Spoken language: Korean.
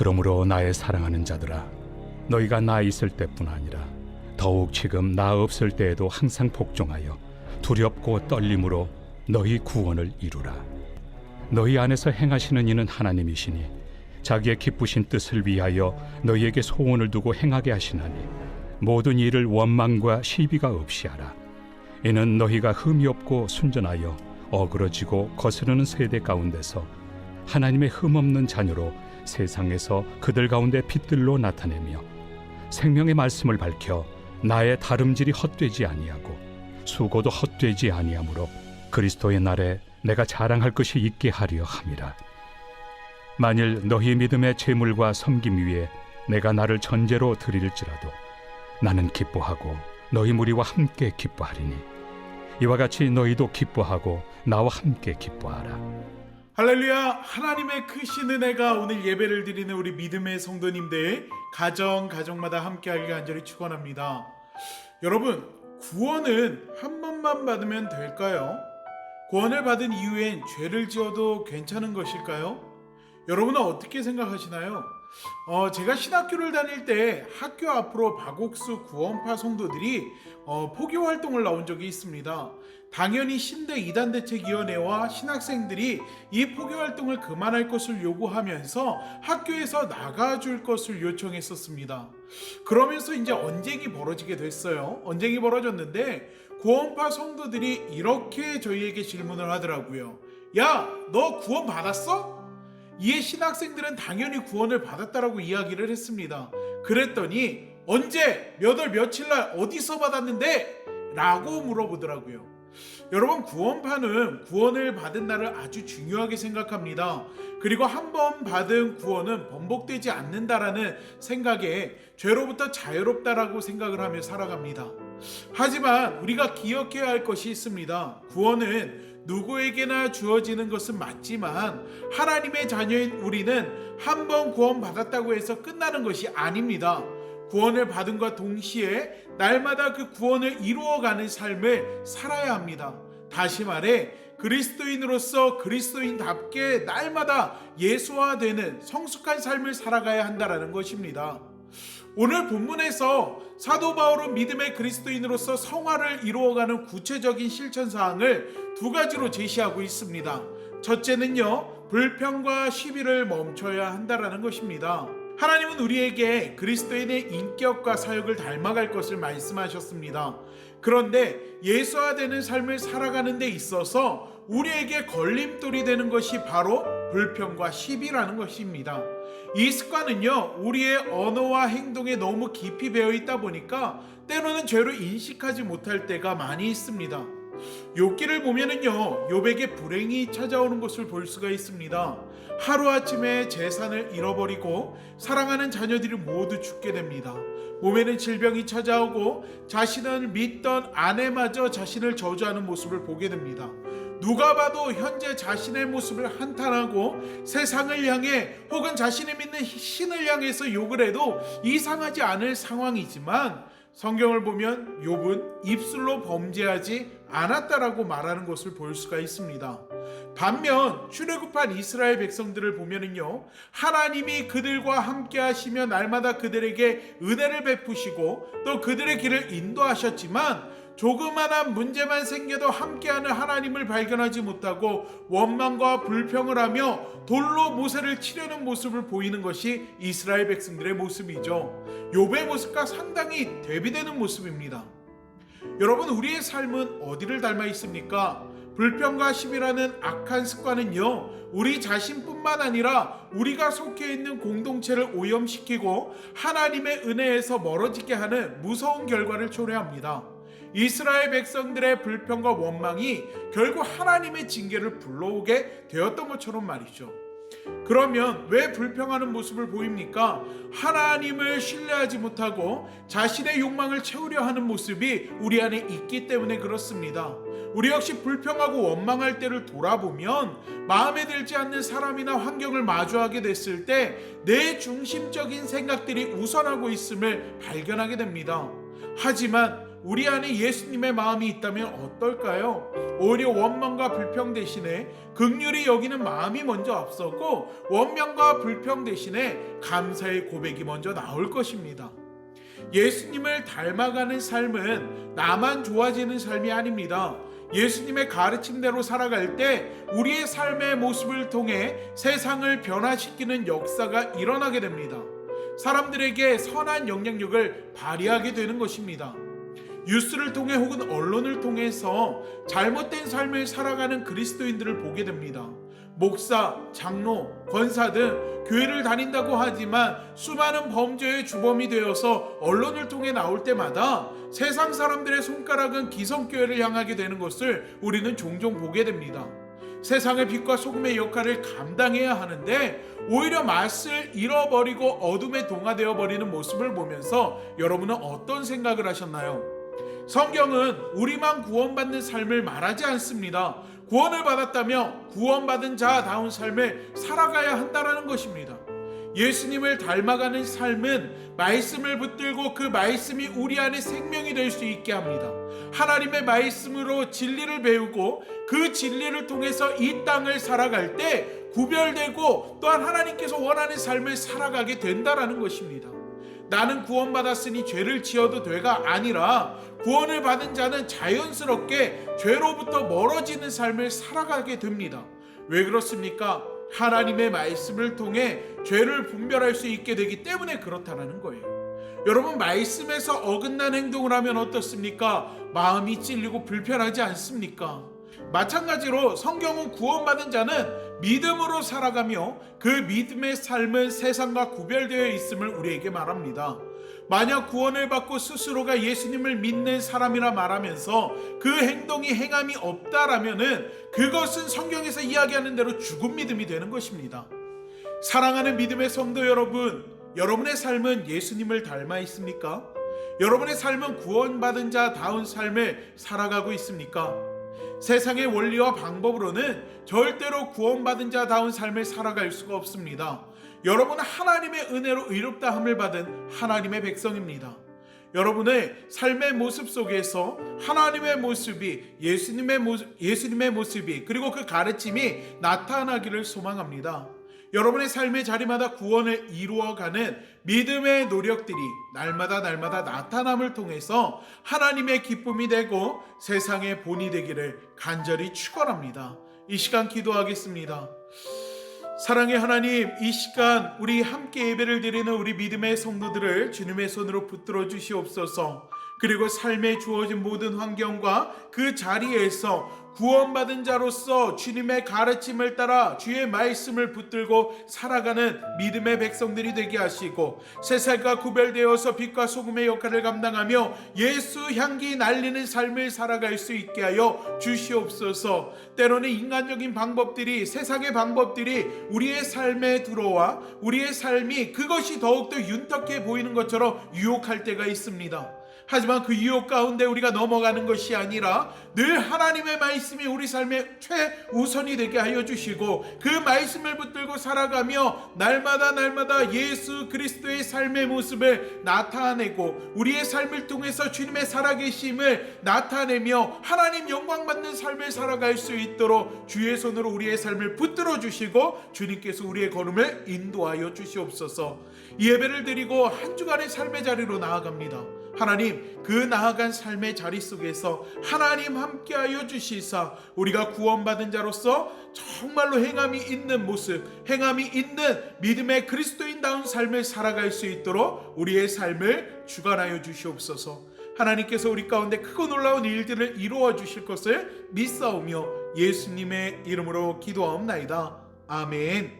그러므로 나의 사랑하는 자들아 너희가 나 있을 때뿐 아니라 더욱 지금 나 없을 때에도 항상 복종하여 두렵고 떨림으로 너희 구원을 이루라. 너희 안에서 행하시는 이는 하나님이시니 자기의 기쁘신 뜻을 위하여 너희에게 소원을 두고 행하게 하시나니 모든 일을 원망과 시비가 없이 하라. 이는 너희가 흠이 없고 순전하여 어그러지고 거스르는 세대 가운데서 하나님의 흠 없는 자녀로 세상에서 그들 가운데 빛들로 나타내며 생명의 말씀을 밝혀 나의 다름질이 헛되지 아니하고 수고도 헛되지 아니하므로 그리스도의 날에 내가 자랑할 것이 있게 하려 함이라. 만일 너희 믿음의 재물과 섬김 위에 내가 나를 전제로 드릴지라도 나는 기뻐하고 너희 무리와 함께 기뻐하리니 이와 같이 너희도 기뻐하고 나와 함께 기뻐하라 할렐루야 하나님의 크신 은혜가 오늘 예배를 드리는 우리 믿음의 성도님들 가정 가정마다 함께하길 간절히 축원합니다 여러분 구원은 한 번만 받으면 될까요? 구원을 받은 이후엔 죄를 지어도 괜찮은 것일까요? 여러분은 어떻게 생각하시나요? 어, 제가 신학교를 다닐 때 학교 앞으로 박옥수 구원파 성도들이 어, 포교 활동을 나온 적이 있습니다. 당연히 신대 이단 대책위원회와 신학생들이 이 포교 활동을 그만할 것을 요구하면서 학교에서 나가줄 것을 요청했었습니다. 그러면서 이제 언쟁이 벌어지게 됐어요. 언쟁이 벌어졌는데 구원파 성도들이 이렇게 저희에게 질문을 하더라고요. 야, 너 구원 받았어? 이에 신학생들은 당연히 구원을 받았다라고 이야기를 했습니다. 그랬더니 언제 몇 월 며칠 날 어디서 받았는데? 라고 물어보더라고요. 여러분 구원파는 구원을 받은 날을 아주 중요하게 생각합니다. 그리고 한 번 받은 구원은 번복되지 않는다라는 생각에 죄로부터 자유롭다라고 생각을 하며 살아갑니다. 하지만 우리가 기억해야 할 것이 있습니다. 구원은 누구에게나 주어지는 것은 맞지만 하나님의 자녀인 우리는 한 번 구원받았다고 해서 끝나는 것이 아닙니다. 구원을 받은과 동시에 날마다 그 구원을 이루어가는 삶을 살아야 합니다. 다시 말해 그리스도인으로서 그리스도인답게 날마다 예수화되는 성숙한 삶을 살아가야 한다라는 것입니다. 오늘 본문에서 사도 바울은 믿음의 그리스도인으로서 성화를 이루어가는 구체적인 실천 사항을 두 가지로 제시하고 있습니다. 첫째는요, 불평과 시비를 멈춰야 한다라는 것입니다. 하나님은 우리에게 그리스도인의 인격과 사역을 닮아갈 것을 말씀하셨습니다. 그런데 예수화되는 삶을 살아가는 데 있어서 우리에게 걸림돌이 되는 것이 바로 불평과 시비라는 것입니다. 이 습관은요, 우리의 언어와 행동에 너무 깊이 배어 있다 보니까 때로는 죄로 인식하지 못할 때가 많이 있습니다. 욥기를 보면은요, 욥에게 불행이 찾아오는 것을 볼 수가 있습니다. 하루아침에 재산을 잃어버리고 사랑하는 자녀들이 모두 죽게 됩니다. 몸에는 질병이 찾아오고 자신을 믿던 아내마저 자신을 저주하는 모습을 보게 됩니다. 누가 봐도 현재 자신의 모습을 한탄하고 세상을 향해 혹은 자신이 믿는 신을 향해서 욕을 해도 이상하지 않을 상황이지만 성경을 보면 욥은 입술로 범죄하지 않았다라고 말하는 것을 볼 수가 있습니다. 반면 출애굽한 이스라엘 백성들을 보면은요 하나님이 그들과 함께 하시며 날마다 그들에게 은혜를 베푸시고 또 그들의 길을 인도하셨지만 조그만한 문제만 생겨도 함께하는 하나님을 발견하지 못하고 원망과 불평을 하며 돌로 모세를 치려는 모습을 보이는 것이 이스라엘 백성들의 모습이죠. 욥의 모습과 상당히 대비되는 모습입니다. 여러분 우리의 삶은 어디를 닮아 있습니까? 불평과 시비라는 악한 습관은요, 우리 자신뿐만 아니라 우리가 속해 있는 공동체를 오염시키고 하나님의 은혜에서 멀어지게 하는 무서운 결과를 초래합니다. 이스라엘 백성들의 불평과 원망이 결국 하나님의 징계를 불러오게 되었던 것처럼 말이죠. 그러면 왜 불평하는 모습을 보입니까? 하나님을 신뢰하지 못하고 자신의 욕망을 채우려 하는 모습이 우리 안에 있기 때문에 그렇습니다. 우리 역시 불평하고 원망할 때를 돌아보면 마음에 들지 않는 사람이나 환경을 마주하게 됐을 때 내 중심적인 생각들이 우선하고 있음을 발견하게 됩니다. 하지만 우리 안에 예수님의 마음이 있다면 어떨까요? 오히려 원망과 불평 대신에 극률이 여기는 마음이 먼저 앞서고 원망과 불평 대신에 감사의 고백이 먼저 나올 것입니다. 예수님을 닮아가는 삶은 나만 좋아지는 삶이 아닙니다. 예수님의 가르침대로 살아갈 때 우리의 삶의 모습을 통해 세상을 변화시키는 역사가 일어나게 됩니다. 사람들에게 선한 영향력을 발휘하게 되는 것입니다. 뉴스를 통해 혹은 언론을 통해서 잘못된 삶을 살아가는 그리스도인들을 보게 됩니다. 목사, 장로, 권사 등 교회를 다닌다고 하지만 수많은 범죄의 주범이 되어서 언론을 통해 나올 때마다 세상 사람들의 손가락은 기성교회를 향하게 되는 것을 우리는 종종 보게 됩니다. 세상의 빛과 소금의 역할을 감당해야 하는데 오히려 맛을 잃어버리고 어둠에 동화되어 버리는 모습을 보면서 여러분은 어떤 생각을 하셨나요? 성경은 우리만 구원받는 삶을 말하지 않습니다. 구원을 받았다며 구원받은 자다운 삶을 살아가야 한다라는 것입니다. 예수님을 닮아가는 삶은 말씀을 붙들고 그 말씀이 우리 안에 생명이 될 수 있게 합니다. 하나님의 말씀으로 진리를 배우고 그 진리를 통해서 이 땅을 살아갈 때 구별되고 또한 하나님께서 원하는 삶을 살아가게 된다라는 것입니다. 나는 구원받았으니 죄를 지어도 돼가 아니라 구원을 받은 자는 자연스럽게 죄로부터 멀어지는 삶을 살아가게 됩니다. 왜 그렇습니까? 하나님의 말씀을 통해 죄를 분별할 수 있게 되기 때문에 그렇다는 거예요. 여러분 말씀에서 어긋난 행동을 하면 어떻습니까? 마음이 찔리고 불편하지 않습니까? 마찬가지로 성경은 구원받은 자는 믿음으로 살아가며 그 믿음의 삶은 세상과 구별되어 있음을 우리에게 말합니다. 만약 구원을 받고 스스로가 예수님을 믿는 사람이라 말하면서 그 행동이 행함이 없다라면은 그것은 성경에서 이야기하는 대로 죽은 믿음이 되는 것입니다. 사랑하는 믿음의 성도 여러분, 여러분의 삶은 예수님을 닮아 있습니까? 여러분의 삶은 구원받은 자다운 삶을 살아가고 있습니까? 세상의 원리와 방법으로는 절대로 구원받은 자다운 삶을 살아갈 수가 없습니다. 여러분은 하나님의 은혜로 의롭다함을 받은 하나님의 백성입니다. 여러분의 삶의 모습 속에서 하나님의 모습이 예수님의 모습, 예수님의 모습이 그리고 그 가르침이 나타나기를 소망합니다. 여러분의 삶의 자리마다 구원을 이루어가는 믿음의 노력들이 날마다 날마다 나타남을 통해서 하나님의 기쁨이 되고 세상의 본이 되기를 간절히 축원합니다. 이 시간 기도하겠습니다. 사랑의 하나님, 이 시간 우리 함께 예배를 드리는 우리 믿음의 성도들을 주님의 손으로 붙들어 주시옵소서. 그리고 삶에 주어진 모든 환경과 그 자리에서 구원받은 자로서 주님의 가르침을 따라 주의 말씀을 붙들고 살아가는 믿음의 백성들이 되게 하시고 세상과 구별되어서 빛과 소금의 역할을 감당하며 예수 향기 날리는 삶을 살아갈 수 있게 하여 주시옵소서. 때로는 인간적인 방법들이 세상의 방법들이 우리의 삶에 들어와 우리의 삶이 그것이 더욱더 윤택해 보이는 것처럼 유혹할 때가 있습니다. 하지만 그 유혹 가운데 우리가 넘어가는 것이 아니라 늘 하나님의 말씀이 우리 삶의 최우선이 되게 하여 주시고 그 말씀을 붙들고 살아가며 날마다 날마다 예수 그리스도의 삶의 모습을 나타내고 우리의 삶을 통해서 주님의 살아계심을 나타내며 하나님 영광 받는 삶을 살아갈 수 있도록 주의 손으로 우리의 삶을 붙들어 주시고 주님께서 우리의 걸음을 인도하여 주시옵소서. 이 예배를 드리고 한 주간의 삶의 자리로 나아갑니다. 하나님 그 나아간 삶의 자리 속에서 하나님 함께하여 주시사. 우리가 구원받은 자로서 정말로 행함이 있는 모습 행함이 있는 믿음의 그리스도인다운 삶을 살아갈 수 있도록 우리의 삶을 주관하여 주시옵소서. 하나님께서 우리 가운데 크고 놀라운 일들을 이루어 주실 것을 믿사오며 예수님의 이름으로 기도하옵나이다. 아멘